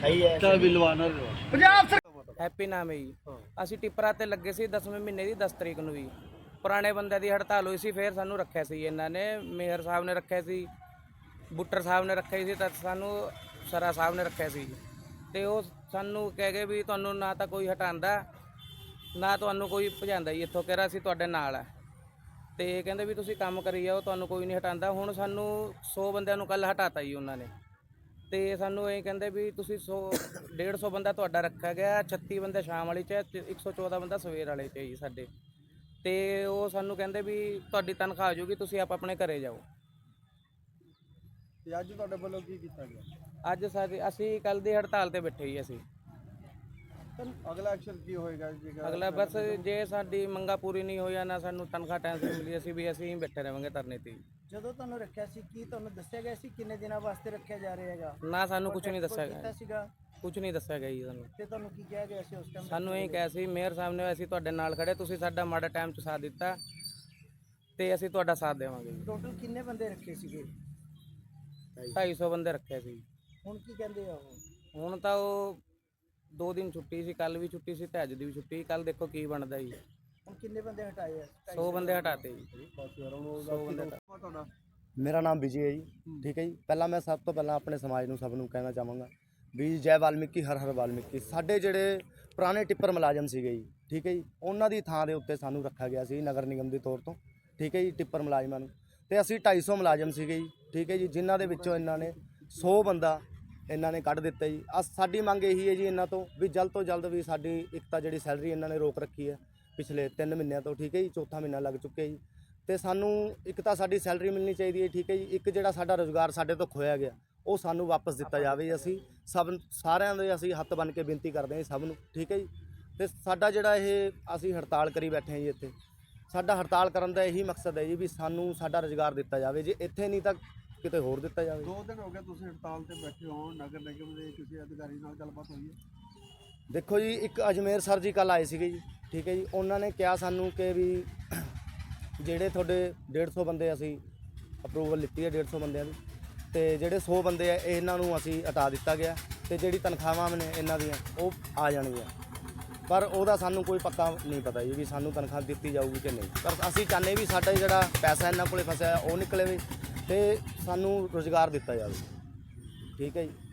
ਸਹੀ ਹੈ ਚਲ ਬਿਲਵਾਨਾ ਹੈਪੀ ਨਾਮ ਹੈ ਜੀ। ਅਸੀਂ ਟਿੱਪਰਾ ਤੇ ਲੱਗੇ ਸੀ 10ਵੇਂ ਮਹੀਨੇ ਦੀ 10 ਤਰੀਕ ਨੂੰ ਵੀ। ਪੁਰਾਣੇ ਬੰਦਿਆਂ ਦੀ ਹੜਤਾਲ ਹੋਈ ਸੀ, ਫੇਰ ਸਾਨੂੰ ਰੱਖਿਆ ਸੀ ਇਹਨਾਂ ਨੇ। ਮੇਹਰ ਸਾਹਿਬ ਨੇ ਰੱਖਿਆ ਸੀ, ਬੁੱਟਰ ਸਾਹਿਬ ਨੇ ਰੱਖਿਆ ਸੀ, ਤਾਂ ਸਾਨੂੰ ਸਰਾ ਸਾਹਿਬ ਨੇ ਰੱਖਿਆ ਸੀ ਤੇ ਉਹ ਸਾਨੂੰ ਕਹਿ ਗਏ ਵੀ ਤੁਹਾਨੂੰ ਨਾ ਤਾਂ ਕੋਈ ਹਟਾਉਂਦਾ, ਨਾ ਤੁਹਾਨੂੰ ਕੋਈ ਭਜਾਉਂਦਾ ਜੀ। ਇੱਥੋਂ ਕਹਿ ਰਿਹਾ ਸੀ, ਤੁਹਾਡੇ ਨਾਲ ਹੈ। ਤੇ ਕਹਿੰਦੇ ਵੀ ਤੁਸੀਂ ਕੰਮ ਕਰੀ ਜਾਓ ਤੁਹਾਨੂੰ ਕੋਈ ਨਹੀਂ ਹਟਾਉਂਦਾ। ਹੁਣ ਸਾਨੂੰ 100 ਬੰਦਿਆਂ ਨੂੰ ਕੱਲ ਹਟਾਤਾ ਜੀ ਉਹਨਾਂ ਨੇ। ਤੇ ਸਾਨੂੰ ਇਹ ਕਹਿੰਦੇ ਵੀ ਤੁਸੀਂ 100 150 ਬੰਦਾ ਤੁਹਾਡਾ ਰੱਖਿਆ ਗਿਆ 36 ਬੰਦੇ ਸ਼ਾਮ ਵਾਲੀ ਚ ਤੇ 114 ਬੰਦਾ ਸਵੇਰ ਵਾਲੇ ਚ ਜੀ ਸਾਡੇ। ਤੇ ਉਹ ਸਾਨੂੰ ਕਹਿੰਦੇ ਵੀ ਤੁਹਾਡੀ ਤਨਖਾਹ ਆ ਜਾਊਗੀ ਤੁਸੀਂ ਆਪ ਆਪਣੇ ਘਰੇ ਜਾਓ। ਤੇ ਅੱਜ ਤੁਹਾਡੇ ਵੱਲੋਂ ਕੀ ਕੀਤਾ ਗਿਆ? ਅੱਜ ਸਾਡੀ ਅਸੀਂ ਕੱਲ ਦੀ ਹੜਤਾਲ ਤੇ ਬੈਠੇ ਹੀ ਅਸੀਂ। ਅਗਲਾ ਐਕਸ਼ਨ ਕੀ ਹੋਏਗਾ ਜੇਕਰ ਅਗਲਾ ਬਸ ਜੇ ਸਾਡੀ ਮੰਗਾ ਪੂਰੀ ਨਹੀਂ ਹੋਈ ਨਾ ਸਾਨੂੰ ਤਨਖਾਹ ਟਾਈਮ ਸਿਰ ਮਿਲੀ ਅਸੀਂ ਵੀ ਅਸੀਂ ਹੀ ਬੈਠੇ ਰਹਾਂਗੇ ਧਰਨੇ ਤੇ ਹੀ। ਜਦੋਂ ਤੁਹਾਨੂੰ ਰੱਖਿਆ ਸੀ ਕੀ ਤੁਹਾਨੂੰ ਦੱਸਿਆ ਗਿਆ ਸੀ? ਕਿੰਨੇ ਦਿਨਾਂ ਵਾਸਤੇ ਰੱਖਿਆ ਜਾ ਰਿਹਾ ਹੈਗਾ? ਨਾ ਸਾਨੂੰ ਕੁਝ ਨਹੀਂ ਦੱਸਿਆ ਕੀਤਾ ਗਿਆ ਸੀਗਾ। ਕੁਝ ਨਹੀਂ ਦੱਸਿਆ ਗਿਆ ਜੀ ਸਾਨੂੰ। ਤੇ ਤੁਹਾਨੂੰ ਕੀ ਕਿਹਾ ਗਿਆ ਸੀ ਉਸ ਟਾਈਮ ਸਾਨੂੰ ਇਹ ਕਿਹਾ ਸੀ ਮੇਅਰ ਸਾਹਿਬ ਨੇ ਅਸੀਂ ਤੁਹਾਡੇ ਨਾਲ ਖੜੇ ਤੁਸੀਂ ਸਾਡਾ ਮਾੜਾ ਟਾਈਮ ਚ ਸਾਥ ਦਿੱਤਾ ਤੇ ਅਸੀਂ ਤੁਹਾਡਾ ਸਾਥ ਦੇਵਾਂਗੇ ਜੀ। ਟੋਟਲ ਕਿੰਨੇ ਬੰਦੇ ਰੱਖੇ ਸੀਗੇ? 250 ਬੰਦੇ ਰੱਖੇ ਸੀ। ਹੁਣ ਕੀ ਕਹਿੰਦੇ ਆ ਉਹ? ਹੁਣ ਤਾਂ ਉਹ ਦੋ ਦਿਨ ਛੁੱਟੀ ਸੀ ਕੱਲ ਵੀ ਛੁੱਟੀ ਸੀ ਤੇ ਅੱਜ ਦੀ ਵੀ ਛੁੱਟੀ। ਕੱਲ ਦੇਖੋ ਕੀ ਬਣਦਾ ਜੀ। ਹੁਣ ਕਿੰਨੇ ਬੰਦੇ ਹਟਾਏ ਆ? 100 ਬੰਦੇ ਹਟਾਤੇ ਜੀ। 100 ਬੰਦੇ ਹਟਾ- ਤੁਹਾਡਾ? ਮੇਰਾ ਨਾਮ ਵਿਜੇ ਹੈ ਜੀ ਠੀਕ ਹੈ ਜੀ। ਪਹਿਲਾਂ ਮੈਂ ਸਭ ਤੋਂ ਪਹਿਲਾਂ ਆਪਣੇ ਸਮਾਜ ਨੂੰ ਸਭ ਨੂੰ ਕਹਿਣਾ ਚਾਹਾਂਗਾ ਵੀ ਜੈ ਵਾਲਮੀਕੀ ਹਰ ਹਰ ਵਾਲਮੀਕੀ। ਸਾਡੇ ਜਿਹੜੇ ਪੁਰਾਣੇ ਟਿੱਪਰ ਮੁਲਾਜ਼ਮ ਸੀਗੇ ਜੀ ਠੀਕ ਹੈ ਜੀ ਉਹਨਾਂ ਦੀ ਥਾਂ ਦੇ ਉੱਤੇ ਸਾਨੂੰ ਰੱਖਿਆ ਗਿਆ ਸੀ ਨਗਰ ਨਿਗਮ ਦੇ ਤੌਰ ਤੋਂ ਠੀਕ ਹੈ ਜੀ ਟਿੱਪਰ ਮੁਲਾਜ਼ਮਾਂ ਨੂੰ। ਤੇ ਅਸੀਂ 250 ਮੁਲਾਜ਼ਮ ਸੀਗੇ ਜੀ ਠੀਕ ਹੈ ਜੀ ਜਿਨ੍ਹਾਂ ਦੇ ਵਿੱਚੋਂ ਇਹਨਾਂ ਨੇ 100 ਬੰਦਾ ਇਹਨਾਂ ਨੇ ਕੱਢ ਦਿੱਤਾ ਜੀ। ਅਸ ਸਾਡੀ ਮੰਗ ਇਹੀ ਹੈ ਜੀ ਇਹਨਾਂ ਤੋਂ ਵੀ ਜਲਦ ਤੋਂ ਜਲਦ ਵੀ ਸਾਡੀ ਇੱਕ ਤਾਂ ਜਿਹੜੀ ਸੈਲਰੀ ਇਹਨਾਂ ਨੇ ਰੋਕ ਰੱਖੀ ਹੈ। ਪਿਛਲੇ 3 ਮਹੀਨਿਆਂ ਤੋਂ, ਠੀਕ ਹੈ ਜੀ, ਚੌਥਾ ਮਹੀਨਾ ਲੱਗ ਚੁੱਕਿਆ ਜੀ। ਤੇ ਸਾਨੂੰ ਇੱਕ ਤਾਂ ਸਾਡੀ ਸੈਲਰੀ ਮਿਲਣੀ ਚਾਹੀਦੀ ਹੈ, ਠੀਕ ਹੈ ਜੀ। ਇੱਕ ਜਿਹੜਾ ਸਾਡਾ ਰੋਜ਼ਗਾਰ ਸਾਡੇ ਤੋਂ ਖੋਇਆ ਗਿਆ, ਉਹ ਸਾਨੂੰ ਵਾਪਸ ਦਿੱਤਾ ਜਾਵੇ ਅਸੀਂ। ਸਭ ਸਾਰਿਆਂ ਦੇ ਅਸੀਂ ਹੱਥ ਬੰਨ ਕੇ ਬੇਨਤੀ ਕਰਦੇ ਹਾਂ ਜੀ ਸਭ ਨੂੰ, ਠੀਕ ਹੈ ਜੀ। ਤੇ ਸਾਡਾ ਜਿਹੜਾ ਇਹ ਅਸੀਂ ਹੜਤਾਲ ਕਰੀ ਬੈਠੇ ਹਾਂ ਜੀ ਇੱਥੇ। ਸਾਡਾ ਹੜਤਾਲ ਕਰਨ ਦਾ ਇਹੀ ਮਕਸਦ ਹੈ ਜੀ ਵੀ ਸਾਨੂੰ ਸਾਡਾ ਰੋਜ਼ਗਾਰ ਦਿੱਤਾ ਜਾਵੇ। ਜੇ ਇੱਥੇ ਨਹੀਂ ਤਾਂ ਕਿਤੇ ਹੋਰ ਦਿੱਤਾ ਜਾਵੇ? ਦੋ ਦਿਨ ਹੋ ਗਏ ਤੁਸੀਂ ਹੜਤਾਲ ਤੇ ਬੈਠੇ ਹੋ ਨਗਰ ਨਿਗਮ ਦੇ ਕਿਸੇ ਅਧਿਕਾਰੀ ਨਾਲ ਗੱਲਬਾਤ ਹੋਈ ਹੈ? ਦੇਖੋ ਜੀ ਇੱਕ ਅਜਮੇਰ ਸਰ ਜੀ ਕੱਲ ਆਏ ਸੀਗੇ ਜੀ ਠੀਕ ਹੈ ਜੀ। ਉਹਨਾਂ ਨੇ ਕਿਹਾ ਸਾਨੂੰ ਕਿ ਵੀ ਜਿਹੜੇ ਤੁਹਾਡੇ 150 ਬੰਦੇ ਅਸੀਂ ਅਪਰੂਵਲ ਲਿੱਤੀ ਹੈ 150 ਬੰਦਿਆਂ ਦੀ ਤੇ ਜਿਹੜੇ 100 ਬੰਦੇ ਆ ਇਹਨਾਂ ਨੂੰ ਅਸੀਂ ਹਟਾ ਦਿੱਤਾ ਗਿਆ ਤੇ ਜਿਹੜੀ ਤਨਖਾਹਾਂ ਨੇ ਇਹਨਾਂ ਦੀਆਂ ਉਹ ਆ ਜਾਣਗੀਆਂ। ਪਰ ਉਹਦਾ ਸਾਨੂੰ ਕੋਈ ਪੱਕਾ ਨਹੀਂ ਪਤਾ ਜੀ ਵੀ ਸਾਨੂੰ ਤਨਖਾਹ ਦਿੱਤੀ ਜਾਊਗੀ ਕਿ ਨਹੀਂ। ਪਰ ਅਸੀਂ ਚਾਹੁੰਦੇ ਵੀ ਸਾਡਾ ਜਿਹੜਾ ਪੈਸਾ ਇਹਨਾਂ ਕੋਲੇ ਫਸਿਆ ਉਹ ਨਿਕਲੇ ਵੀ। ਤੇ ਸਾਨੂੰ ਰੋਜ਼ਗਾਰ ਦਿੱਤਾ ਜਾਵੇ। ਠੀਕ ਹੈ ਜੀ।